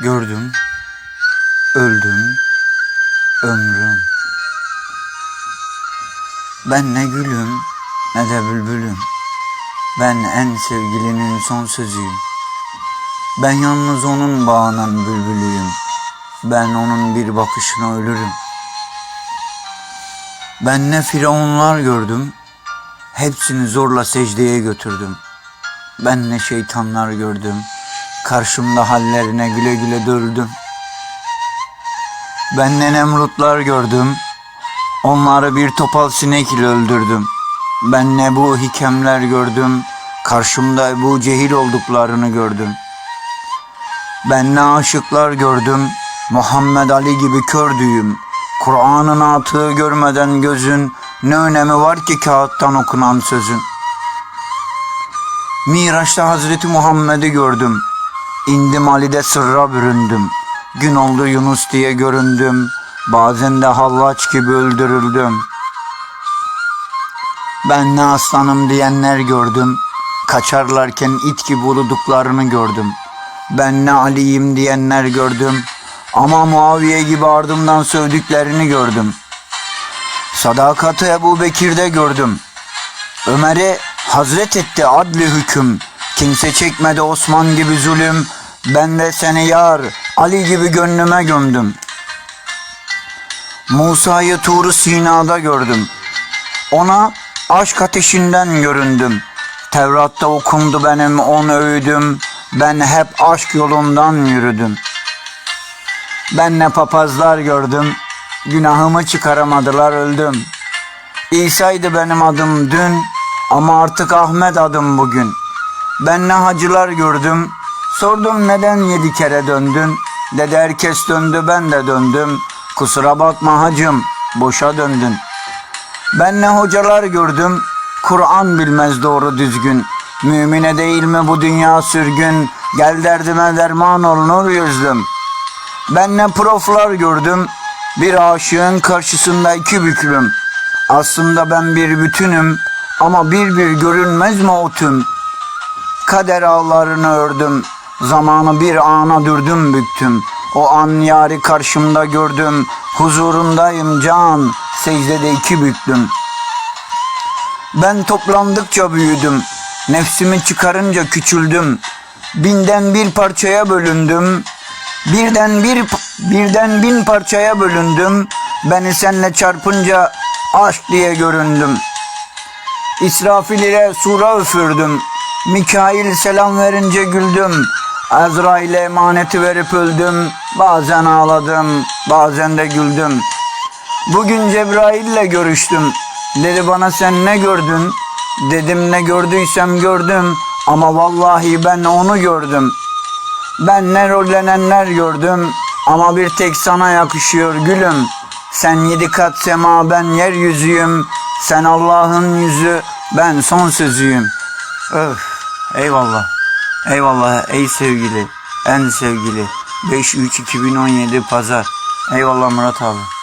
Gördüm, öldüm, ömrüm. Ben ne gülüm ne de bülbülüm. Ben en sevgilinin son sözüyüm. Ben yalnız onun bağının bülbülüyüm. Ben onun bir bakışına ölürüm. Ben ne firavunlar gördüm, hepsini zorla secdeye götürdüm. Ben ne şeytanlar gördüm, karşımda hallerine güle güle döldüm. Ben ne nemrutlar gördüm, onları bir topal sinek ile öldürdüm. Ben ne bu hikemler gördüm, karşımda Ebu Cehil olduklarını gördüm. Ben ne aşıklar gördüm, Muhammed Ali gibi kördüğüm. Kur'an'ın atığı görmeden gözün, ne önemi var ki kağıttan okunan sözün. Miraç'ta Hazreti Muhammed'i gördüm. İndim Ali'de sırra büründüm. Gün oldu Yunus diye göründüm. Bazen de hallaç gibi öldürüldüm. Ben ne aslanım diyenler gördüm. Kaçarlarken it gibi uluduklarını gördüm. Ben ne Ali'yim diyenler gördüm. Ama Muaviye gibi ardımdan sövdüklerini gördüm. Sadakati Ebu Bekir'de gördüm. Ömer'e hazret etti adli hüküm. Kimse çekmedi Osman gibi zulüm. Ben de seni yar Ali gibi gönlüme gömdüm. Musa'yı Tur Sina'da gördüm. Ona aşk ateşinden göründüm. Tevrat'ta okundu benim on öğüdüm. Ben hep aşk yolundan yürüdüm. Ben ne papazlar gördüm. Günahımı çıkaramadılar öldüm. İsa'ydı benim adım dün ama artık Ahmet adım bugün. Ben ne hacılar gördüm. Sordum neden yedi kere döndün. Dedi herkes döndü ben de döndüm. Kusura bakma hacım boşa döndün. Ben ne hocalar gördüm. Kur'an bilmez doğru düzgün. Mümine değil mi bu dünya sürgün? Gel derdime derman ol nur yüzlüm. Ben ne proflar gördüm. Bir aşığın karşısında iki büklüm. Aslında ben bir bütünüm. Ama bir bir görünmez mi o tüm? Kader ağlarını ördüm. Zamanı bir ana dürdüm büktüm. O an yari karşımda gördüm. Huzurundayım can. Secdede iki büklüm. Ben toplandıkça büyüdüm. Nefsimi çıkarınca küçüldüm. Binden bir parçaya bölündüm. Birden bir birden bin parçaya bölündüm. Beni senle çarpınca aşk diye göründüm. İsrafil ile sura üfürdüm. Mikail selam verince güldüm. Azrail'e emaneti verip öldüm. Bazen ağladım, bazen de güldüm. Bugün Cebrail'le görüştüm. Dedi bana sen ne gördün? Dedim ne gördüysem gördüm. Ama vallahi ben onu gördüm. Ben ne rollenenler gördüm. Ama bir tek sana yakışıyor gülüm. Sen yedi kat sema ben yeryüzüyüm. Sen Allah'ın yüzü ben son sözüyüm. Öf eyvallah. Eyvallah ey sevgili. En sevgili. 5-3-2017 pazar. Eyvallah Murat abi.